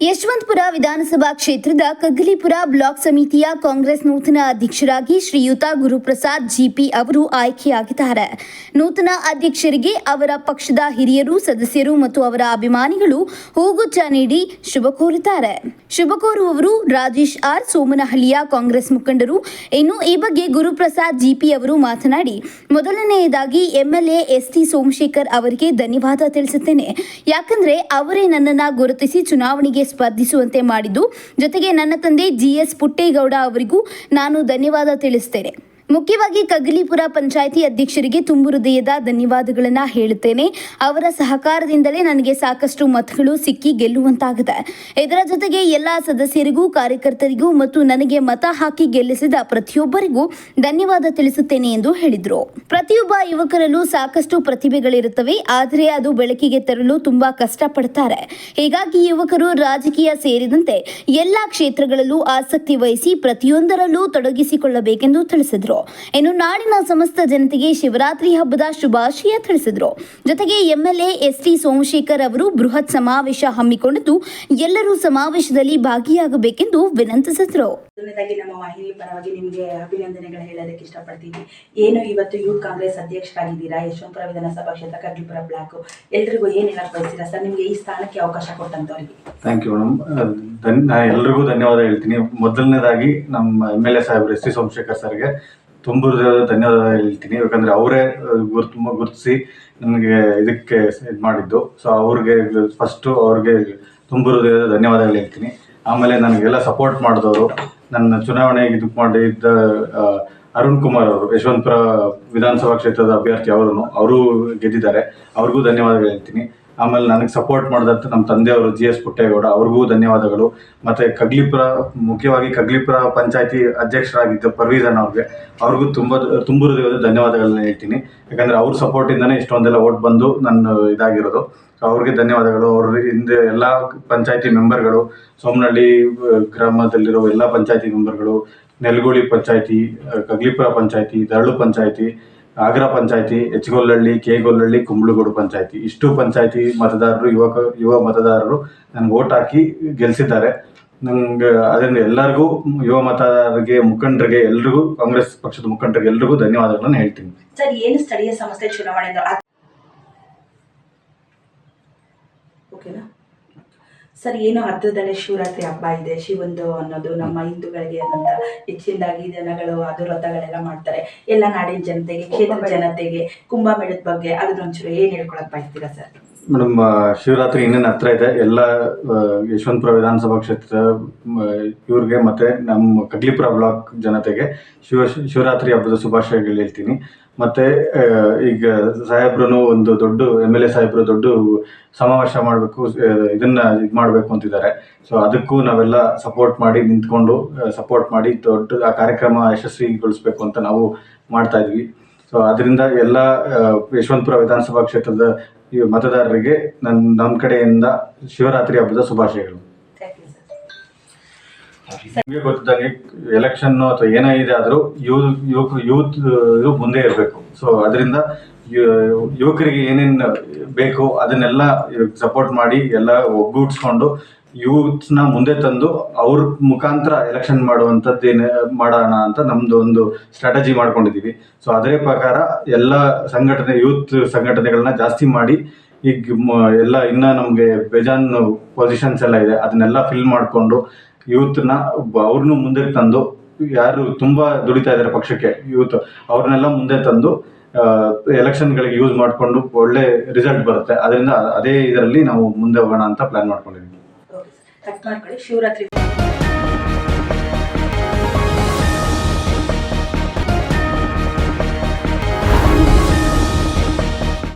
ಯಶವಂತಪುರ ವಿಧಾನಸಭಾ ಕ್ಷೇತ್ರದ ಕಗ್ಗಲಿಪುರ ಬ್ಲಾಕ್ ಸಮಿತಿಯ ಕಾಂಗ್ರೆಸ್ ನೂತನ ಅಧ್ಯಕ್ಷರಾಗಿ ಶ್ರೀಯುತ ಗುರುಪ್ರಸಾದ್ ಜಿಪಿ ಅವರು ಆಯ್ಕೆಯಾಗಿದ್ದಾರೆ. ನೂತನ ಅಧ್ಯಕ್ಷರಿಗೆ ಅವರ ಪಕ್ಷದ ಹಿರಿಯರು, ಸದಸ್ಯರು ಮತ್ತು ಅವರ ಅಭಿಮಾನಿಗಳು ಹೂಗುಚ್ಛ ನೀಡಿ ಶುಭ ಕೋರಿದ್ದಾರೆ. ಶುಭ ಕೋರುವವರು ರಾಜೇಶ್ ಆರ್ ಸೋಮನಹಳ್ಳಿಯ ಕಾಂಗ್ರೆಸ್ ಮುಖಂಡರು. ಇನ್ನು ಈ ಬಗ್ಗೆ ಗುರುಪ್ರಸಾದ್ ಜಿಪಿ ಅವರು ಮಾತನಾಡಿ, ಮೊದಲನೆಯದಾಗಿ ಎಂಎಲ್ಎ ಎಸ್ ಟಿ ಸೋಮಶೇಖರ್ ಅವರಿಗೆ ಧನ್ಯವಾದ ತಿಳಿಸುತ್ತೇನೆ. ಯಾಕಂದ್ರೆ ಅವರೇ ನನ್ನನ್ನು ಗುರುತಿಸಿ ಚುನಾವಣೆಗೆ ಸ್ಪರ್ಧಿಸುವಂತೆ ಮಾಡಿದ್ದು. ಜೊತೆಗೆ ನನ್ನ ತಂದೆ ಜಿ ಎಸ್ ಪುಟ್ಟೇಗೌಡ ಅವರಿಗೂ ನಾನು ಧನ್ಯವಾದ ತಿಳಿಸ್ತೇನೆ. ಮುಖ್ಯವಾಗಿ ಕಗಲಿಪುರ ಪಂಚಾಯಿತಿ ಅಧ್ಯಕ್ಷರಿಗೆ ತುಂಬು ಹೃದಯದ ಧನ್ಯವಾದಗಳನ್ನು ಹೇಳುತ್ತೇನೆ. ಅವರ ಸಹಕಾರದಿಂದಲೇ ನನಗೆ ಸಾಕಷ್ಟು ಮತಗಳು ಸಿಕ್ಕಿ ಗೆಲ್ಲುವಂತಾಗಿದೆ. ಇದರ ಜೊತೆಗೆ ಎಲ್ಲ ಸದಸ್ಯರಿಗೂ, ಕಾರ್ಯಕರ್ತರಿಗೂ ಮತ್ತು ನನಗೆ ಮತ ಹಾಕಿ ಗೆಲ್ಲಿಸಿದ ಪ್ರತಿಯೊಬ್ಬರಿಗೂ ಧನ್ಯವಾದ ತಿಳಿಸುತ್ತೇನೆ ಎಂದು ಹೇಳಿದರು. ಪ್ರತಿಯೊಬ್ಬ ಯುವಕರಲ್ಲೂ ಸಾಕಷ್ಟು ಪ್ರತಿಭೆಗಳಿರುತ್ತವೆ, ಆದರೆ ಅದು ಬೆಳಕಿಗೆ ತರಲು ತುಂಬಾ ಕಷ್ಟಪಡ್ತಾರೆ. ಹೀಗಾಗಿ ಯುವಕರು ರಾಜಕೀಯ ಸೇರಿದಂತೆ ಎಲ್ಲಾ ಕ್ಷೇತ್ರಗಳಲ್ಲೂ ಆಸಕ್ತಿ ವಹಿಸಿ ಪ್ರತಿಯೊಂದರಲ್ಲೂ ತೊಡಗಿಸಿಕೊಳ್ಳಬೇಕೆಂದು ತಿಳಿಸಿದರು. ಇನ್ನು ನಾಡಿನ ಸಮಸ್ತ ಜನತೆಗೆ ಶಿವರಾತ್ರಿ ಹಬ್ಬದ ಶುಭಾಶಯ ತಿಳಿಸಿದರು. ಜೊತೆಗೆ ಎಂಎಲ್ಎ ಎಸ್ ಟಿ ಸೋಮಶೇಖರ್ ಅವರು ಬೃಹತ್ ಸಮಾವೇಶ ಹಮ್ಮಿಕೊಂಡಿದ್ದು ಎಲ್ಲರೂ ಸಮಾವೇಶದಲ್ಲಿ ಭಾಗಿಯಾಗಬೇಕೆಂದು ವಿನಂತಿಸಿದರು. ನಮ್ಮ ವಾಹಿನಿ ಪರವಾಗಿ ನಿಮಗೆ ಅಭಿನಂದನೆಗಳು ಹೇಳೋದಕ್ಕೆ ಇಷ್ಟಪಡ್ತೀನಿ. ಏನು ಇವತ್ತು ಯೂತ್ ಕಾಂಗ್ರೆಸ್ ಅಧ್ಯಕ್ಷರಾಗಿದ್ದೀರಾ? ಯಶವಂತಪುರ ವಿಧಾನಸಭಾ ಕ್ಷೇತ್ರ ಕಡ್ಲಿಪುರ ಬ್ಲಾಕ್. ಎಲ್ರಿಗೂ ಏನು ಹೇಳಕ್ ಬಯಸ್ತೀರಾ? ಸರ್ ನಿಮಗೆ ಈ ಸ್ಥಾನಕ್ಕೆ ಅವಕಾಶ ಕೊಟ್ಟಂತವ್ರಿಗೆ. ಥ್ಯಾಂಕ್ ಯು ಮೇಡಮ್ ನಾನು ಎಲ್ರಿಗೂ ಧನ್ಯವಾದ ಹೇಳ್ತೀನಿ. ಮೊದಲನೇದಾಗಿ ನಮ್ಮ ಎಂ ಎಲ್ ಎ ಸಾಹೇಬ್ರು ಎಸ್ ಸಿ ಸೋಮಶೇಖರ್ ಸರ್ಗೆ ತುಂಬ ಧನ್ಯವಾದ ಹೇಳ್ತೀನಿ. ಯಾಕಂದರೆ ಅವರೇ ತುಂಬ ಗುರುತಿಸಿ ನನಗೆ ಇದಕ್ಕೆ ಇದು ಮಾಡಿದ್ದು. ಸೊ ಅವ್ರಿಗೆ ಫಸ್ಟು ಅವ್ರಿಗೆ ತುಂಬ ಹೃದಯದ ಧನ್ಯವಾದಗಳು ಹೇಳ್ತೀನಿ. ಆಮೇಲೆ ನನಗೆಲ್ಲ ಸಪೋರ್ಟ್ ಮಾಡಿದವರು, ನನ್ನ ಚುನಾವಣೆಗೆ ಇದು ಮಾಡಿದ್ದ ಅರುಣ್ ಕುಮಾರ್ ಅವರು, ಯಶವಂತಪುರ ವಿಧಾನಸಭಾ ಕ್ಷೇತ್ರದ ಅಭ್ಯರ್ಥಿ ಅವರು ಅವರು ಗೆದ್ದಿದ್ದಾರೆ. ಅವ್ರಿಗೂ ಧನ್ಯವಾದಗಳು ಹೇಳ್ತೀನಿ. ಆಮೇಲೆ ನನಗೆ ಸಪೋರ್ಟ್ ಮಾಡಿದಂಥ ನಮ್ಮ ತಂದೆಯವರು ಜಿ ಎಸ್ ಪುಟ್ಟೇಗೌಡ, ಅವ್ರಿಗೂ ಧನ್ಯವಾದಗಳು. ಮತ್ತು ಕಗ್ಲಿಪುರ, ಮುಖ್ಯವಾಗಿ ಕಗ್ಲಿಪುರ ಪಂಚಾಯತಿ ಅಧ್ಯಕ್ಷರಾಗಿದ್ದ ಪರ್ವೀಸನ್ ಅವ್ರಿಗೆ, ಅವ್ರಿಗೂ ತುಂಬ ತುಂಬ ಹೃದಯದ ಧನ್ಯವಾದಗಳನ್ನ ಹೇಳ್ತೀನಿ. ಯಾಕಂದರೆ ಅವ್ರ ಸಪೋರ್ಟಿಂದನೇ ಇಷ್ಟೊಂದೆಲ್ಲ ಓಟ್ ಬಂದು ನನ್ನ ಇದಾಗಿರೋದು. ಅವ್ರಿಗೆ ಧನ್ಯವಾದಗಳು. ಅವ್ರ ಹಿಂದೆ ಎಲ್ಲ ಪಂಚಾಯತಿ ಮೆಂಬರ್ಗಳು ಸೋಮನಹಳ್ಳಿ ಗ್ರಾಮದಲ್ಲಿರೋ ಎಲ್ಲ ಪಂಚಾಯತಿ ಮೆಂಬರ್ಗಳು, ನೆಲಗೋಳಿ ಪಂಚಾಯತಿ ಕಗ್ಲಿಪುರ ಪಂಚಾಯತಿ, ದರಳು ಪಂಚಾಯತಿ ಆಗ್ರಾ ಪಂಚಾಯತಿ ಎಚ್ಗೊಲ್ಲಹಳ್ಳಿ ಕೆಗೊಲ್ಲಹಳ್ಳಿ ಕುಂಬಳಗೋಡು ಪಂಚಾಯತಿ. ಇಷ್ಟು ಪಂಚಾಯತಿ ಮತದಾರರು, ಯುವಕ, ಯುವ ಮತದಾರರು ನನಗೆ ಓಟ್ ಹಾಕಿ ಗೆಲ್ಲಿಸಿದ್ದಾರೆ ನಂಗೆ, ಅದರಿಂದ ಎಲ್ಲರಿಗೂ, ಯುವ ಮತದಾರರಿಗೆ, ಮುಖಂಡರಿಗೆ ಎಲ್ರಿಗೂ, ಕಾಂಗ್ರೆಸ್ ಪಕ್ಷದ ಮುಖಂಡರಿಗೆ ಎಲ್ರಿಗೂ ಧನ್ಯವಾದಗಳನ್ನು ಹೇಳ್ತೀನಿ. ಸರ್, ಏನು ಸ್ಥಳೀಯ ಸಂಸ್ಥೆ ಚುನಾವಣೆ ಓಕೆನಾ? ಸರ್ ಏನು ಹತ್ತಿರದಲ್ಲೇ ಶಿವರಾತ್ರಿ ಹಬ್ಬ ಇದೆ ಶಿವಂದು ಅನ್ನೋದು ನಮ್ಮ ಹಿಂದೂಗಳಿಗೆ ಅನ್ನೋಂಥ ಹೆಚ್ಚಿನದಾಗಿ ಜನಗಳು ಅದು ವ್ರತಗಳೆಲ್ಲ ಮಾಡ್ತಾರೆ. ಎಲ್ಲ ನಾಡಿನ ಜನತೆಗೆ ಕ್ಷೇತ್ರ ಜನತೆಗೆ ಕುಂಭಮೇಳದ ಬಗ್ಗೆ ಅದನ್ನೊಂಚೂರು ಏನು ಹೇಳ್ಕೊಳಕ್ ಬಯಸ್ತೀರಾ ಸರ್? ಮೇಡಮ್ ಶಿವರಾತ್ರಿ ಇನ್ನೇನು ಹತ್ರ ಇದೆ. ಎಲ್ಲ ಯಶವಂತಪುರ ವಿಧಾನಸಭಾ ಕ್ಷೇತ್ರ ಇವ್ರಿಗೆ ಮತ್ತೆ ನಮ್ಮ ಕಗ್ಲಿಪುರ ಬ್ಲಾಕ್ ಜನತೆಗೆ ಶಿವ, ಶಿವರಾತ್ರಿ ಹಬ್ಬದ ಶುಭಾಶಯಗಳು ಹೇಳ್ತೀನಿ. ಮತ್ತೆ ಈಗ ಸಾಹೇಬ್ರು ಒಂದು ದೊಡ್ಡ, ಎಂ ಎಲ್ ಎ ಸಾಹೇಬ್ರು ದೊಡ್ಡ ಸಮಾವೇಶ ಮಾಡಬೇಕು ಇದನ್ನ ಇದು ಮಾಡಬೇಕು ಅಂತಿದ್ದಾರೆ. ಸೊ ಅದಕ್ಕೂ ನಾವೆಲ್ಲ ಸಪೋರ್ಟ್ ಮಾಡಿ ನಿಂತ್ಕೊಂಡು ಸಪೋರ್ಟ್ ಮಾಡಿ ದೊಡ್ಡ, ಆ ಕಾರ್ಯಕ್ರಮ ಯಶಸ್ವಿಗೊಳಿಸ್ಬೇಕು ಅಂತ ನಾವು ಮಾಡ್ತಾ ಇದ್ವಿ. ಸೊ ಅದರಿಂದ ಎಲ್ಲ ಯಶವಂತಪುರ ವಿಧಾನಸಭಾ ಕ್ಷೇತ್ರದ ಈ ಮತದಾರರಿಗೆ ನನ್ನ ನಮ್ಮ ಕಡೆಯಿಂದ ಶಿವರಾತ್ರಿ ಹಬ್ಬದ ಶುಭಾಶಯಗಳು. ನಿಮಗೆ ಗೊತ್ತಿದ್ದಂಗೆ ಎಲೆಕ್ಷನ್ ಅಥವಾ ಏನೇ ಇದೆ ಆದರೂ ಯುವ ಯುವಕರು ಯೂತ್ ಇದು ಮುಂದೆ ಇರಬೇಕು. ಸೊ ಅದರಿಂದ ಯುವಕರಿಗೆ ಏನೇನು ಬೇಕು ಅದನ್ನೆಲ್ಲ ಸಪೋರ್ಟ್ ಮಾಡಿ ಎಲ್ಲ ಒಗ್ಗೂಡಿಸ್ಕೊಂಡು ಯೂತ್ನ ಮುಂದೆ ತಂದು ಅವ್ರ ಮುಖಾಂತರ ಎಲೆಕ್ಷನ್ ಮಾಡುವಂಥದ್ದು ಏನು ಮಾಡೋಣ ಅಂತ ನಮ್ದು ಒಂದು ಸ್ಟ್ರಾಟಜಿ ಮಾಡ್ಕೊಂಡಿದ್ದೀವಿ ಸೊ ಅದರ ಪ್ರಕಾರ ಎಲ್ಲ ಸಂಘಟನೆ, ಯೂತ್ ಸಂಘಟನೆಗಳನ್ನ ಜಾಸ್ತಿ ಮಾಡಿ ಈಗ ಎಲ್ಲ ಇನ್ನ ನಮಗೆ ಬೇಜಾನ್ ಪೊಸಿಷನ್ಸ್ ಎಲ್ಲ ಇದೆ. ಅದನ್ನೆಲ್ಲ ಫಿಲ್ ಮಾಡಿಕೊಂಡು ಯೂತ್ನ ಅವ್ರನ್ನೂ ಮುಂದೆ ತಂದು ಯಾರು ತುಂಬ ದುಡಿತಾ ಇದ್ದಾರೆ ಪಕ್ಷಕ್ಕೆ ಯೂತ್ ಅವ್ರನ್ನೆಲ್ಲ ಮುಂದೆ ತಂದು ಎಲೆಕ್ಷನ್ಗಳಿಗೆ ಯೂಸ್ ಮಾಡಿಕೊಂಡು ಒಳ್ಳೆ ರಿಸಲ್ಟ್ ಬರುತ್ತೆ. ಅದರಿಂದ ಅದೇ ಇದರಲ್ಲಿ ನಾವು ಮುಂದೆ ಹೋಗೋಣ ಅಂತ ಪ್ಲಾನ್ ಮಾಡ್ಕೊಂಡಿದ್ದೀವಿ ಕಟ್ ಮಾಡ್ಕೊಳ್ಳಿ. ಶಿವರಾತ್ರಿ